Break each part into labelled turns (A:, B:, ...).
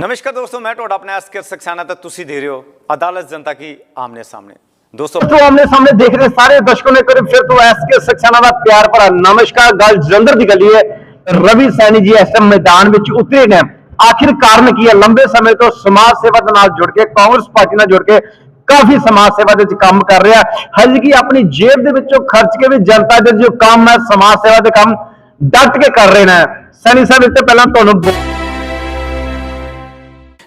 A: ਨਮਸਕਾਰ ਦੋਸਤੋ, ਮੈਂ ਤੁਹਾਡਾ ਆਪਣਾ ਐਸਕੇ ਸਕਸਾਨਾ ਤੇ ਤੁਸੀਂ ਦੇ ਰਹੇ ਹੋ, ਅਦਾਲਤ ਜਨਤਾ ਕੀ ਆਮਨੇ ਸਾਹਮਣੇ। ਦੋਸਤੋ
B: ਤੋਂ ਆਮਨੇ ਸਾਹਮਣੇ ਦੇਖ ਰਹੇ ਸਾਰੇ ਦਰਸ਼कों ਨੇ ਕਰੀਬ ਫਿਰ ਤੋਂ ਐਸਕੇ ਸਕਸਾਨਾ ਦਾ ਪਿਆਰ ਭਰਾ ਨਮਸਕਾਰ। ਗੱਲ ਜਲੰਧਰ ਦੀ ਗਲੀ ਹੈ, ਰਵੀ ਸੈਣੀ ਜੀ ਇਸ ਮੈਦਾਨ ਵਿੱਚ ਉਤਰੇ ਨੇ। ਆਖਿਰ ਕਾਰਨ ਕੀ ਹੈ? ਲੰਬੇ ਸਮੇਂ ਤੋਂ ਸਮਾਜ ਸੇਵਾ ਦੇ ਨਾਲ ਜੁੜ ਕੇ, ਕਾਂਗਰਸ ਪਾਰਟੀ ਨਾਲ ਜੁੜ ਕੇ ਕਾਫੀ ਸਮਾਜ ਸੇਵਾ ਦੇ ਵਿੱਚ ਕੰਮ ਕਰ ਰਿਹਾ। ਹਜੇ ਕੀ ਆਪਣੀ ਜੇਬ ਦੇ ਵਿੱਚੋਂ ਖਰਚ ਕੇ ਵੀ ਜਨਤਾ ਦੇ ਜੋ ਕੰਮ ਹੈ, ਸਮਾਜ ਸੇਵਾ ਦੇ ਕੰਮ ਡਟ ਕੇ ਕਰ ਰਹੇ ਨੇ। ਸੈਣੀ ਸਾਹਿਬ, ਇਸ ਤੋਂ ਪਹਿਲਾਂ ਤੁਹਾਨੂੰ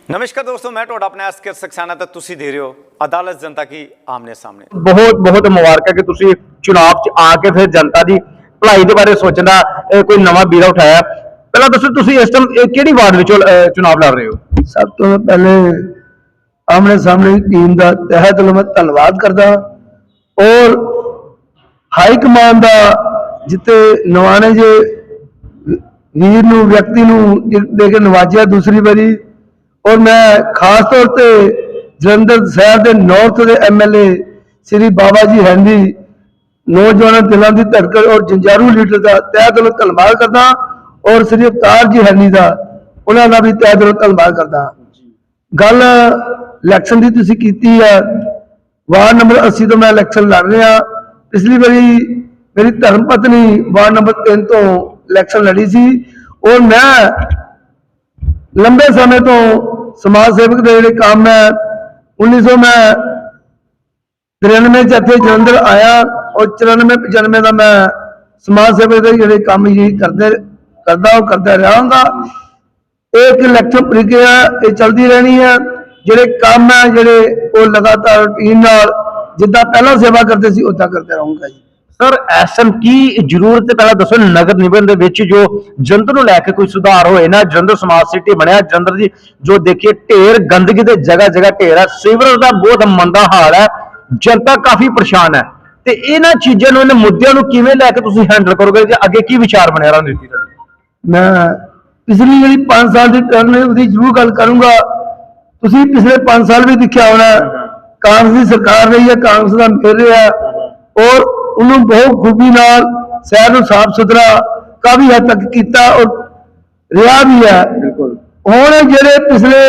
A: ਨਮਸਕਾਰ ਦੋਸਤੋ ਮੈਂ ਤੁਹਾਡਾ ਆਪਣਾ ਐਸਕੇ ਸਕਸਾਨਾ ਤੇ ਤੁਸੀਂ ਦੇ ਰਹੇ ਹੋ ਅਦਾਲਤ ਜਨਤਾ ਕੀ ਆਮਨੇ ਸਾਹਮਣੇ।
B: ਬਹੁਤ ਬਹੁਤ ਮੁਬਾਰਕਾਂ ਕਿ ਤੁਸੀਂ ਚੁਣਾਵ 'ਚ ਆ ਕੇ ਫਿਰ ਜਨਤਾ ਦੀ ਭਲਾਈ ਦੇ ਬਾਰੇ ਸੋਚਣ ਦਾ ਕੋਈ ਨਵਾਂ ਬੀਰਾ ਉਠਾਇਆ। ਪਹਿਲਾਂ ਦੱਸੋ ਤੁਸੀਂ ਇਸ ਟਾਈਮ ਇਹ ਕਿਹੜੀ ਵਾਰਡ ਵਿੱਚੋਂ ਚੁਣਾਵ ਲੜ ਰਹੇ ਹੋ?
C: ਸਭ ਤੋਂ ਪਹਿਲੇ ਆਮਣੇ ਸਾਹਮਣੇ ਟੀਮ ਦਾ ਤਹਿ ਦਿਲੋਂ ਮੈਂ ਧੰਨਵਾਦ ਕਰਦਾ ਔਰ ਹਾਈ ਕਮਾਂਡ ਦਾ ਜਿੱਤੇ ਨਵਾਣੇ ਜੇ ਵੀਰ ਨੂੰ ਵਿਅਕਤੀ ਨੂੰ ਦੇ ਕੇ ਨਵਾਜਿਆ ਦੂਸਰੀ ਵਾਰੀ ਔਰ ਮੈਂ ਖਾਸ ਤੌਰ ਤੇ ਜਲੰਧਰ ਸ਼ਹਿਰ ਦੇ ਨਾਰਥ ਦੇ ਐਮਐਲਏ ਸ੍ਰੀ ਬਾਬਾ ਜੀ ਹੈਂਦੀ ਨੌਜਵਾਨਾਂ ਦਿਲਾਂ ਦੀ ਧੜਕਣ ਔਰ ਜੰਜਾਰੂ ਲੀਡਰ ਦਾ ਤਹਿ ਦਿਲੋਂ ਧੰਨਵਾਦ ਕਰਦਾ ਔਰ ਸ੍ਰੀ ਅਵਤਾਰ ਜੀ ਹੈਨੀ ਦਾ, ਉਹਨਾਂ ਦਾ ਵੀ ਤਹਿ ਦਿਲੋਂ ਧੰਨਵਾਦ ਕਰਦਾ। ਗੱਲ ਇਲੈਕਸ਼ਨ ਦੀ ਤੁਸੀਂ ਕੀਤੀ ਹੈ ਵਾਰਡ ਨੰਬਰ 80 ਤੋਂ ਮੈਂ ਇਲੈਕਸ਼ਨ ਲੜ ਰਿਹਾ, ਪਿਛਲੀ ਵਾਰੀ ਮੇਰੀ ਧਰਮ ਪਤਨੀ ਵਾਰਡ ਨੰਬਰ 3 ਤੋਂ ਇਲੈਕਸ਼ਨ ਲੜੀ ਸੀ ਔਰ ਮੈਂ ਲੰਬੇ ਸਮੇਂ ਤੋਂ ਸਮਾਜ ਸੇਵਕ ਦੇ ਜਿਹੜੇ ਕੰਮ ਹੈ 1900 ਮੈਂ 93 ਚ ਇੱਥੇ ਜਲੰਧਰ ਆਇਆ ਔਰ 94 95 ਦਾ ਮੈਂ ਸਮਾਜ ਸੇਵਕ ਦੇ ਜਿਹੜੇ ਕੰਮ ਜੀ ਕਰਦੇ, ਕਰਦਾ, ਉਹ ਕਰਦਾ ਰਹਾਂਗਾ। ਇਹ ਇੱਕ ਇਲੈਕਸ਼ਨ ਪ੍ਰਕਿਰਿਆ ਇਹ ਚੱਲਦੀ ਰਹਿਣੀ ਹੈ। ਜਿਹੜੇ ਕੰਮ ਹੈ, ਜਿਹੜੇ ਉਹ ਲਗਾਤਾਰ ਰੁਟੀਨ ਨਾਲ ਜਿੱਦਾਂ ਪਹਿਲਾਂ ਸੇਵਾ ਕਰਦੇ ਸੀ, ਉਦਾਂ ਕਰਦੇ ਰਹੂੰਗਾ ਜੀ।
B: ਸਰ, ਐਸਐਮ ਕੀ ਜ਼ਰੂਰਤ ਹੈ? ਪਹਿਲਾਂ ਦੱਸੋ, ਨਗਰ ਨਿਗਮ ਦੇ ਵਿੱਚ ਜੋ ਜਲੰਧਰ ਨੂੰ ਲੈ ਕੇ ਕੋਈ ਸੁਧਾਰ ਹੋਏ ਨਾ ਜਲੰਧਰ ਸਮਾਰਟ ਸਿਟੀ ਬਣਿਆ ਜਲੰਧਰ ਦੀ ਜੋ ਦੇਖੀਏ, ਢੇਰ ਗੰਦਗੀ ਦੇ ਜਗ੍ਹਾ ਜਗ੍ਹਾ ਢੇਰ ਹੈ, ਸੀਵਰੇਜ ਦਾ ਬਹੁਤ ਮੰਦਾ ਹਾਲ ਹੈ, ਜਨਤਾ ਕਾਫੀ ਪਰੇਸ਼ਾਨ ਹੈ। ਤੇ ਇਹਨਾਂ ਚੀਜ਼ਾਂ ਨੂੰ, ਇਹਨਾਂ ਮੁੱਦਿਆਂ ਨੂੰ ਕਿਵੇਂ ਲੈ ਕੇ ਤੁਸੀਂ ਹੈਂਡਲ ਕਰੋਗੇ? ਜੇ ਅੱਗੇ ਕੀ ਵਿਚਾਰ ਬਣਿਆ ਰਣਨੀਤੀ ਦਾ?
C: ਮੈਂ ਪਿਛਲੀ ਜਿਹੜੀ 5 ਸਾਲ ਦੀ ਟਰਮ ਹੈ, ਉਹਦੀ ਜ਼ਰੂਰ ਗੱਲ ਕਰੂੰਗਾ। ਤੁਸੀਂ ਪਿਛਲੇ 5 ਸਾਲ ਵੀ ਦੇਖਿਆ ਹੋਣਾ, ਕਾਂਗਰਸ ਦੀ ਸਰਕਾਰ ਰਹੀ ਹੈ, ਕਾਂਗਰਸ ਦਾ ਮਿਲ ਰਿਹਾ ਔਰ ਉਹਨੂੰ ਬਹੁਤ ਖੂਬੀ ਨਾਲ ਸ਼ਹਿਰ ਨੂੰ ਸਾਫ਼ ਸੁਥਰਾ ਕਾਫੀ ਹੱਦ ਤੱਕ ਕੀਤਾ ਔਰ ਰਿਹਾ ਵੀ ਹੈ। ਬਿਲਕੁਲ। ਹੁਣ ਜਿਹੜੇ ਪਿਛਲੇ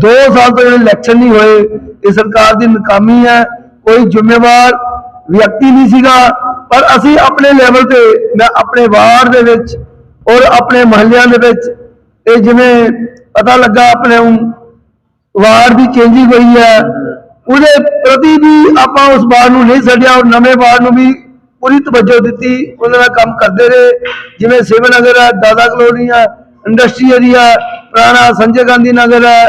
C: 2 ਸਾਲ ਤੋਂ ਜਿਹੜੇ ਇਲੈਕਸ਼ਨ ਨਹੀਂ ਹੋਏ ਇਹ ਸਰਕਾਰ ਦੀ ਨਾਕਾਮੀ ਹੈ ਕੋਈ ਜ਼ਿੰਮੇਵਾਰ ਵਿਅਕਤੀ ਨਹੀਂ ਸੀਗਾ ਪਰ ਅਸੀਂ ਆਪਣੇ ਲੈਵਲ ਤੇ ਮੈਂ ਆਪਣੇ ਵਾਰਡ ਦੇ ਵਿੱਚ ਔਰ ਆਪਣੇ ਮਹੱਲਿਆਂ ਦੇ ਵਿੱਚ ਇਹ ਜਿਵੇਂ ਪਤਾ ਲੱਗਾ ਆਪਣੇ ਵਾਰਡ ਦੀ ਚੇਂਜਿੰਗ ਹੋਈ ਹੈ ਉਹਦੇ ਪ੍ਰਤੀ ਵੀ ਆਪਾਂ ਉਸ ਵਾਰਡ ਨੂੰ ਨਹੀਂ ਛੱਡਿਆ ਔਰ ਨਵੇਂ ਵਾਰਡ ਨੂੰ ਵੀ ਪੂਰੀ ਤਵੱਜੋ ਦਿੱਤੀ। ਉਹਦੇ ਨਾਲ ਕੰਮ ਕਰਦੇ ਰਹੇ। ਜਿਵੇਂ ਸਿਵ ਨਗਰ ਹੈ ਦਾਦਾ ਕਲੋਨੀ ਹੈ ਇੰਡਸਟਰੀ ਏਰੀਆ ਪੁਰਾਣਾ ਸੰਜੇ ਗਾਂਧੀ ਨਗਰ ਹੈ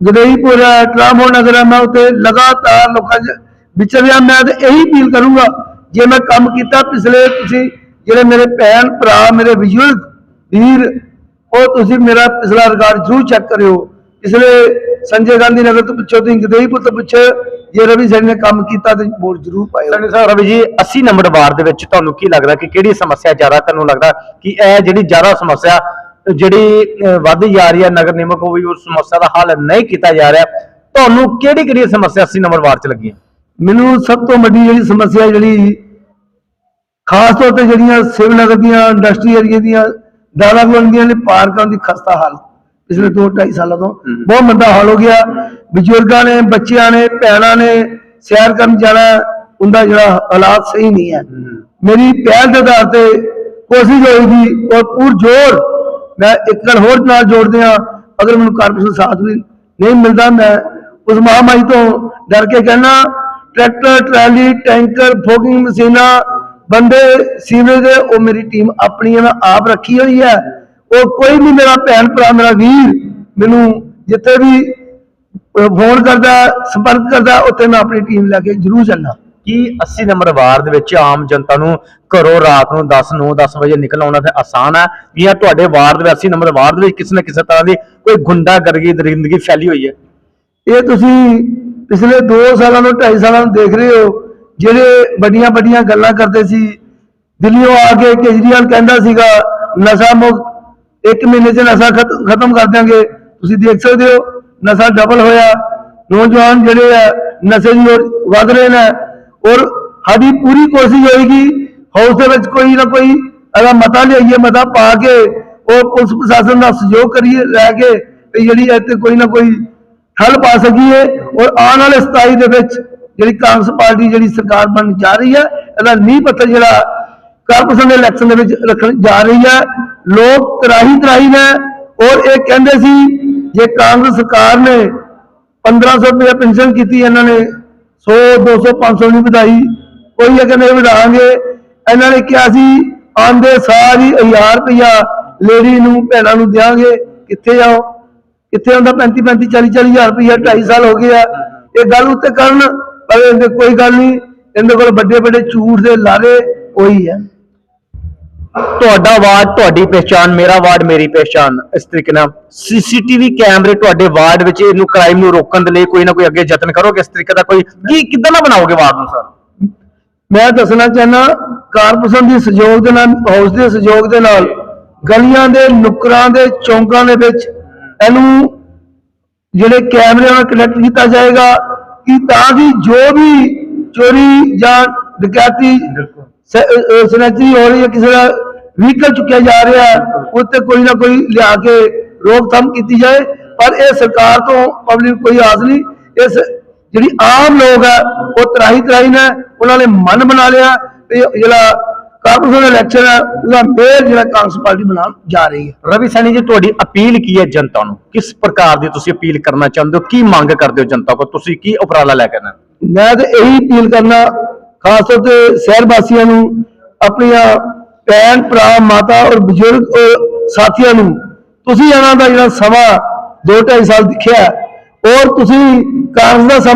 C: ਗਦਈਪੁਰ ਹੈ ਟਰਾਮੋ ਨਗਰ ਹੈ ਮੈਂ ਉੱਥੇ ਲਗਾਤਾਰ ਲੋਕਾਂ 'ਚ ਵਿਚਰਿਆ ਮੈਂ ਤੇ ਇਹੀ ਅਪੀਲ ਕਰੂੰਗਾ, ਜੇ ਮੈਂ ਕੰਮ ਕੀਤਾ ਪਿਛਲੇ ਤੁਸੀਂ ਜਿਹੜੇ ਮੇਰੇ ਭੈਣ, ਭਰਾ, ਮੇਰੇ ਵਿਜੂਅਲ ਵੀਰ, ਉਹ ਤੁਸੀਂ ਮੇਰਾ ਪਿਛਲਾ ਰਿਕਾਰਡ ਜ਼ਰੂਰ ਚੈੱਕ ਕਰਿਓ। ਪਿਛਲੇ ਸੰਜੇ ਗਾਂਧੀ ਨਗਰ ਤੋਂ ਪਿੱਛੋਂ ਤੁਸੀਂ ਗਦਈਪੁਰ ਤੋਂ ਪਿੱਛੇ ਜੇ ਰਵੀ ਸੈਣੀ ਨੇ ਕੰਮ ਕੀਤਾ ਤੇ ਵੋਟ ਜ਼ਰੂਰ ਪਾਇਓ।
B: ਸਨੀ ਸਾਹਿਬ ਰਵੀ ਜੀ 80 ਨੰਬਰ ਵਾਰਡ ਦੇ ਵਿੱਚ ਤੁਹਾਨੂੰ ਕੀ ਲੱਗਦਾ ਕਿ ਕਿਹੜੀ ਸਮੱਸਿਆ ਜ਼ਿਆਦਾ ਤੁਹਾਨੂੰ ਲੱਗਦਾ ਕਿ ਇਹ ਜਿਹੜੀ ਜ਼ਿਆਦਾ ਸਮੱਸਿਆ ਜਿਹੜੀ ਅਹ, ਵੱਧਦੀ ਜਾ ਰਹੀ ਹੈ ਨਗਰ ਨਿਗਮ ਕੋ ਵੀ ਉਸ ਸਮੱਸਿਆ ਦਾ ਹੱਲ ਨਹੀਂ ਕੀਤਾ ਜਾ ਰਿਹਾ। ਤੁਹਾਨੂੰ ਕਿਹੜੀ ਕਿਹੜੀ ਸਮੱਸਿਆ 80 ਨੰਬਰ ਵਾਰਡ 'ਚ ਲੱਗੀ ਹੈ?
C: ਮੈਨੂੰ ਸਭ ਤੋਂ ਵੱਡੀ ਜਿਹੜੀ ਸਮੱਸਿਆ ਜਿਹੜੀ ਖਾਸ ਤੌਰ ਤੇ ਜਿਹੜੀਆਂ ਸਿਵ ਨਗਰ ਦੀਆਂ ਇੰਡਸਟਰੀ ਏਰੀਆ ਦੀਆਂ ਦਾਦਾ ਦੀਆਂ ਨੇ ਪਾਰਕਾਂ ਦੀ ਖਸਤਾ ਹਾਲ ਪਿਛਲੇ 2 2.5 ਸਾਲਾਂ ਤੋਂ ਬਹੁਤ ਮੰਦਾ ਹਾਲ ਹੋ ਗਿਆ। ਬਜ਼ੁਰਗਾਂ ਨੇ ਬੱਚਿਆਂ ਨੇ ਭੈਣਾਂ ਨੇ ਸੈਰ ਕਰਨ ਜਾਣਾ ਉਹਦਾ ਜਿਹੜਾ ਹਾਲਾਤ ਸਹੀ ਨਹੀਂ ਹੈ। ਮੇਰੀ ਪਹਿਲ ਦੇ ਆਧਾਰ ਤੇ ਕੋਸ਼ਿਸ਼ ਹੋਏਗੀ ਔਰ ਪੂਰ ਜ਼ੋਰ ਮੈਂ ਇੱਕ ਗੱਲ ਹੋਰ ਨਾਲ ਜੋੜਦੇ ਆ ਅਗਰ ਮੈਨੂੰ ਕਾਰਪੋਰੇਸ਼ਨ ਸਾਥ ਵੀ ਨਹੀਂ ਮਿਲਦਾ ਮੈਂ ਉਸ ਮਹਾਮਾਰੀ ਤੋਂ ਡਰ ਕੇ ਕਹਿਣਾ ਟਰੈਕਟਰ ਟਰਾਲੀ ਟੈਂਕਰ ਫੋਕਿੰਗ ਮਸ਼ੀਨਾਂ ਬੰਦੇ ਸੀਵਰੇਜ ਦੇ ਉਹ ਮੇਰੀ ਟੀਮ ਆਪਣੀ ਮੈਂ ਆਪ ਰੱਖੀ ਹੋਈ ਹੈ। ਉਹ ਕੋਈ ਵੀ ਮੇਰਾ ਭੈਣ ਭਰਾ ਮੇਰਾ ਵੀਰ ਮੈਨੂੰ ਜਿੱਥੇ ਵੀ ਫੋਨ ਕਰਦਾ ਸੰਪਰਕ ਕਰਦਾ ਉੱਥੇ ਮੈਂ ਆਪਣੀ ਟੀਮ ਲੈ ਕੇ ਜ਼ਰੂਰ ਚੱਲਣਾ
B: ਕੀ 80 ਨੰਬਰ ਵਾਰਡ ਦੇ ਵਿੱਚ ਆਮ ਜਨਤਾ ਨੂੰ ਘਰੋਂ ਰਾਤ ਨੂੰ 10 9 10 ਵਜੇ ਨਿਕਲ ਆਉਣਾ ਤੇ ਆਸਾਨ ਹੈ? ਜਾਂ ਤੁਹਾਡੇ ਵਾਰਡ ਦੇ 80 ਨੰਬਰ ਵਾਰਡ ਦੇ ਵਿੱਚ ਕਿਸੇ ਨਾ ਕਿਸੇ ਤਰ੍ਹਾਂ ਦੀ ਕੋਈ ਗੁੰਡਾਗਰਦੀ ਦਰਿੰਦਗੀ ਫੈਲੀ ਹੋਈ ਹੈ।
C: ਇਹ ਤੁਸੀਂ ਪਿਛਲੇ 2 ਸਾਲਾਂ ਤੋਂ 2.5 ਸਾਲਾਂ ਤੋਂ ਦੇਖ ਰਹੇ ਹੋ ਜਿਹੜੇ ਵੱਡੀਆਂ ਵੱਡੀਆਂ ਗੱਲਾਂ ਕਰਦੇ ਸੀ। ਦਿੱਲੀੋਂ ਆ ਕੇ ਕੇਜਰੀਵਾਲ ਕਹਿੰਦਾ ਸੀਗਾ ਨਸ਼ਾ ਮੁਕਤ ਇੱਕ ਮਹੀਨੇ 'ਚ ਨਸ਼ਾ ਖਤਮ ਕਰ ਦਿਆਂਗੇ। ਤੁਸੀਂ ਦੇਖ ਸਕਦੇ ਹੋ, ਨਸ਼ਾ ਡਬਲ ਹੋਇਆ। ਨੌਜਵਾਨ ਜਿਹੜੇ ਆ, ਨਸ਼ੇ ਦੀ ਔਰ ਵਧ ਰਹੇ ਨੇ। ਔਰ ਸਾਡੀ ਪੂਰੀ ਕੋਸ਼ਿਸ਼ ਹੋਏਗੀ ਹਾਊਸ ਦੇ ਵਿੱਚ ਕੋਈ ਨਾ ਕੋਈ ਅਗਰ ਮਤਾ ਲਿਆਈਏ, ਮਤਾ ਪਾ ਕੇ ਉਹ ਪੁਲਿਸ ਪ੍ਰਸ਼ਾਸਨ ਦਾ ਸਹਿਯੋਗ ਕਰੀਏ, ਲੈ ਕੇ ਵੀ ਜਿਹੜੀ ਇੱਥੇ ਕੋਈ ਨਾ ਕੋਈ ਹੱਲ ਪਾ ਸਕੀਏ। ਔਰ ਆਉਣ ਵਾਲੇ 27 ਦੇ ਵਿੱਚ ਜਿਹੜੀ ਕਾਂਗਰਸ ਪਾਰਟੀ, ਜਿਹੜੀ ਸਰਕਾਰ ਬਣਨ ਜਾ ਰਹੀ ਹੈ, ਇਹਦਾ ਨੀਂਹ ਪੱਥਰ ਜਿਹੜਾ ਕਾਰਪੋਰੇਸ਼ਨ ਦੇ ਇਲੈਕਸ਼ਨ ਦੇ ਵਿੱਚ ਰੱਖਣ ਜਾ ਰਹੀ ਹੈ। ਲੋਕ ਤਰਾਹੀ ਤਰਾਹੀ ਨੇ ਔਰ ਇਹ ਕਹਿੰਦੇ ਸੀ, ਜੇ ਕਾਂਗਰਸ ਸਰਕਾਰ ਨੇ 1500 ਰੁਪਏ ਪੈਨਸ਼ਨ ਕੀਤੀ ਇਹਨਾਂ ਨੇ 100 200 500 ਨਹੀਂ ਵਧਾਈ, ਕੋਈ ਇਹ ਕਹਿੰਦੇ ਵਧਾਵਾਂਗੇ, ਇਹਨਾਂ ਨੇ ਕਿਹਾ ਸੀ, ਆਂਦੇ ਸਾਰੀ 1000 ਰੁਪਇਆ ਲੇਡੀ ਨੂੰ, ਭੈਣਾਂ ਨੂੰ ਦਿਆਂਗੇ, ਕਿੱਥੇ ਜਾਓ? ਕਿੱਥੇ ਹੁੰਦਾ 35 35 40 40 ਹਜ਼ਾਰ ਰੁਪਇਆ 2.5 ਸਾਲ ਹੋ ਗਏ ਆ। ਇਹ ਗੱਲ ਉੱਤੇ ਕਰਨ, ਪਰ ਇਹਦੇ ਕੋਈ ਗੱਲ ਨਹੀਂ, ਇਹਦੇ ਕੋਲ ਵੱਡੇ ਵੱਡੇ ਝੂਠ ਦੇ ਲਾਰੇ ਉਹੀ ਹੈ।
B: ਤੁਹਾਡਾ ਵਾਰਡ, ਤੁਹਾਡੀ ਪਹਿਚਾਨ ਮੇਰਾ ਵਾਰਡ, ਮੇਰੀ ਪਹਿਚਾਨ ਇਸ ਤਰੀਕੇ ਨਾਲ ਸੀਸੀਟੀਵੀ ਕੈਮਰੇ ਤੁਹਾਡੇ ਵਾਰਡ ਵਿੱਚ ਇਹਨੂੰ ਕ੍ਰਾਈਮ ਨੂੰ ਰੋਕਣ ਦੇ ਲਈ ਕੋਈ ਨਾ ਕੋਈ ਅੱਗੇ ਯਤਨ ਕਰੋਗੇ? ਇਸ ਤਰੀਕੇ ਦਾ ਕੋਈ ਕੀ ਕਿੱਦਾਂ ਦਾ ਬਣਾਓਗੇ ਵਾਰਡ ਨੂੰ ਸਰ?
C: ਮੈਂ ਦੱਸਣਾ ਚਾਹਨਾ ਕਾਰਪੋਰੇਸ਼ਨ ਦੇ ਸਹਿਯੋਗ ਦੇ ਨਾਲ, ਹਾਊਸ ਦੇ ਸਹਿਯੋਗ ਦੇ ਨਾਲ ਗਲੀਆਂ ਦੇ, ਨੁਕਰਾਂ ਦੇ, ਚੌਂਕਾਂ ਦੇ ਵਿੱਚ ਇਹਨੂੰ ਜਿਹੜੇ ਕੈਮਰੇ ਨਾਲ ਕਨੈਕਟ ਕੀਤਾ ਜਾਏਗਾ ਕਿ ਤਾਂ ਕਿ ਜੋ ਵੀ ਚੋਰੀ ਜਾਂ ਡਕੈਤੀ ਸਨੈਚਰੀ ਹੋ ਰਹੀ ਹੈ ਕਿਸੇ ਦਾ ਵਹੀਕਲ ਚੁੱਕਿਆ ਜਾ ਰਿਹਾ ਉੱਤੇ ਕੋਈ ਨਾ ਕੋਈ ਲਿਆ ਕੇ ਰੋਕਥਾਮ ਕੀਤੀ ਜਾਏ ਪਰ ਇਹ ਸਰਕਾਰ ਤੋਂ ਪਬਲਿਕ ਕੋਈ ਆਸ ਨਹੀਂ। ਇਸ ਜਿਹੜੀ ਆਮ ਲੋਕ ਹੈ ਉਹ ਤਰਾਹੀ ਤਰਾਹੀ ਨੇ ਉਹਨਾਂ ਨੇ ਮਨ ਬਣਾ ਲਿਆ ਵੀ ਜਿਹੜਾ ਕਾਰਪੋਰੇਸ਼ਨ ਇਲੈਕਸ਼ਨ ਹੈ ਉਹਦਾ ਮੇਅਰ ਜਿਹੜਾ ਕਾਂਗਰਸ ਪਾਰਟੀ ਬਣਾਉਣ ਜਾ ਰਹੀ ਹੈ।
B: ਰਵੀ ਸੈਣੀ ਜੀ ਤੁਹਾਡੀ ਅਪੀਲ ਕੀ ਹੈ ਜਨਤਾ ਨੂੰ? ਕਿਸ ਪ੍ਰਕਾਰ ਦੀ ਤੁਸੀਂ ਅਪੀਲ ਕਰਨਾ ਚਾਹੁੰਦੇ ਹੋ? ਕੀ ਮੰਗ ਕਰਦੇ ਹੋ ਜਨਤਾ ਕੋ ਤੁਸੀਂ ਕੀ ਉਪਰਾਲਾ ਲੈ ਕੇ ਆਣਾ
C: ਮੈਂ ਤੇ ਇਹੀ ਅਪੀਲ ਕਰਨਾ ਖਾਸ ਤੌਰ ਤੇ ਸ਼ਹਿਰ ਵਾਸੀਆਂ ਨੂੰ, ਆਪਣੀਆਂ ਭੈਣ, ਭਰਾ, ਮਾਤਾ ਔਰ ਬਜ਼ੁਰਗ ਔਰ ਸਾਥੀਆਂ ਨੂੰ, ਤੁਸੀਂ ਇਹਨਾਂ ਦਾ ਜਿਹੜਾ ਸਮਾਂ 2.5 ਸਾਲ ਦਿਖਿਆ ਔਰ ਤੁਸੀਂ ਕਾਂਗਰਸ ਦਾ ਸਮਾਂ